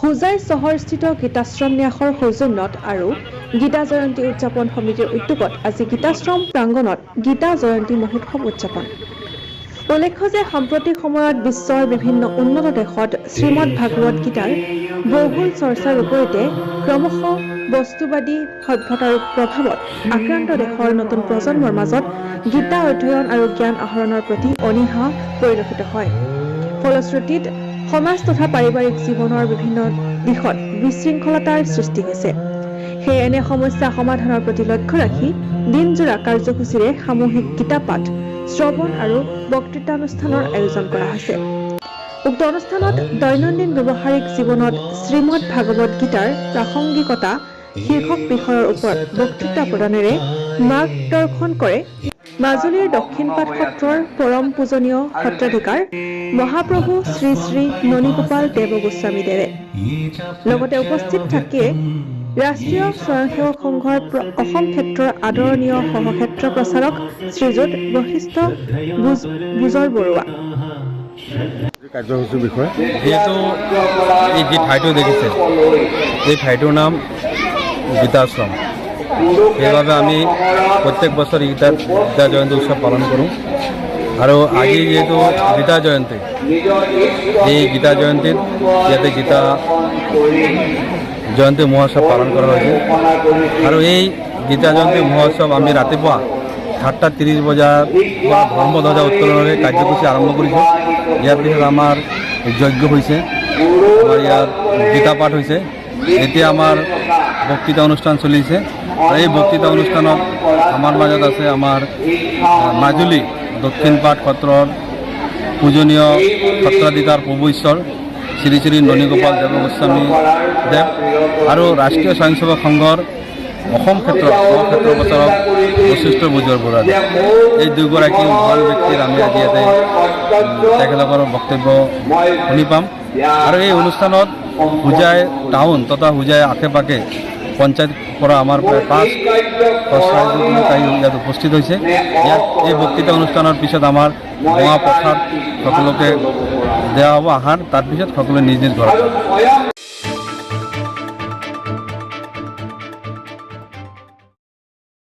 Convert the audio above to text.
হোজাই চহৰস্থিত গীতাশ্ৰম ন্যাসৰ সৌজন্যত আৰু গীতা জয়ন্তী উদযাপন সমিতিৰ উদ্যোগত আজি গীতাশ্ৰম প্ৰাংগণত গীতা জয়ন্তী মহোৎসৱ উদযাপন। উল্লেখ্য যে সাম্প্ৰতিক সময়ত বিশ্বৰ বিভিন্ন উন্নত দেশত শ্ৰীমদ ভাগৱত গীতাৰ বহুল চৰ্চাৰ বিপৰীতে ক্ৰমশ বস্তুবাদী সভ্যতাৰ প্ৰভাৱত আক্ৰান্ত দেশৰ নতুন প্ৰজন্মৰ মাজত গীতা অধ্যয়ন আৰু জ্ঞান আহৰণৰ প্ৰতি অনীহা পৰিলক্ষিত হয়। ফলশ্ৰুতিত সমাজ তথা পাৰিবাৰিক জীৱনৰ বিভিন্ন দিশত বিশৃংখলতাৰ সৃষ্টি হৈছে। সেয়ে এনে সমস্যা সমাধানৰ প্ৰতি লক্ষ্য ৰাখি দিনজোৰা কাৰ্যসূচীৰে সামূহিক গীতা পাঠ শ্ৰৱণ আৰু বক্তৃতানুষ্ঠানৰ আয়োজন কৰা হৈছে। উক্ত অনুষ্ঠানত দৈনন্দিন ব্যৱহাৰিক জীৱনত শ্ৰীমদ ভাগৱত গীতাৰ প্ৰাসংগিকতা শীৰ্ষক বিষয়ৰ ওপৰত বক্তৃতা প্ৰদানেৰে মাৰ্গদৰ্শন কৰে মাজুলীৰ দক্ষিণপাট সত্ৰৰ পৰম পূজনীয় সত্ৰাধিকাৰ মহাপ্ৰভু শ্ৰী শ্ৰী ননীগোপাল দেৱ গোস্বামীদেৱে লগতে উপস্থিত থাকিয়ে ৰাষ্ট্ৰীয় স্বয়ংসেৱক সংঘৰ অসম ক্ষেত্ৰৰ আদৰণীয় সহক্ষেত্ৰ প্ৰচাৰক শ্ৰীযুত বশিষ্ঠ বুজ বুজৰ বৰুৱা। কাৰ্যসূচীৰ বিষয়ে? যিহেতু এই যি ঠাইটো দেখিছে এই ঠাইটোৰ নাম গীতাশ্ৰম। সেইবাবে আমি প্ৰত্যেক বছৰ গীতা গীতা জয়ন্তী উৎসৱ পালন কৰোঁ আৰু আজি যিহেতু গীতা জয়ন্তী, এই গীতা জয়ন্তীত ইয়াতে গীতা জয়ন্তী মহোৎসৱ পালন কৰা হৈছে আৰু এই গীতা জয়ন্তী মহোৎসৱ আমি ৰাতিপুৱা সাতটা ত্ৰিছ বজাৰ পৰা ধৰ্মধ্বজা উত্তোলনেৰে কাৰ্যসূচী আৰম্ভ কৰিছোঁ ইয়াৰ পিছত আমাৰ যজ্ঞ হৈছে, আমাৰ ইয়াত গীতা পাঠ হৈছে। এতিয়া আমাৰ বক্তৃতা অনুষ্ঠান চলিছে। এই বক্তৃতা অনুষ্ঠানত আমাৰ মাজত আছে আমাৰ মাজুলী দক্ষিণপাট সত্ৰৰ পূজনীয় সত্ৰাধিকাৰ প্ৰভু ঈশ্বৰ, শ্ৰী শ্ৰী ননীগোপাল দেৱ গোস্বামী দেৱ আৰু ৰাষ্ট্ৰীয় স্বয়ংসেৱক সংঘৰ অসম ক্ষেত্ৰৰ সহক্ষেত্ৰ প্ৰচাৰক বশিষ্ঠ বুজৰ বৰুৱা এই দুগৰাকী মহান ব্যক্তিৰ আমি আজি ইয়াতে তেখেতলোকৰ বক্তব্য শুনি পাম। আৰু এই অনুষ্ঠানত হোজাই টাউন তথা হোজাই আশে পাশে পঞ্চায়ত পড়া আমার প্রায় পাঁচ ইয়াত উপস্থিত হয়েছে। ইয়াত এই বক্তৃতা অনুষ্ঠানের পিছত আমার বোমা পথার সকলকে দেওয়া হব, আহার তারপিছত সকলে নিজ নিজ ঘৰত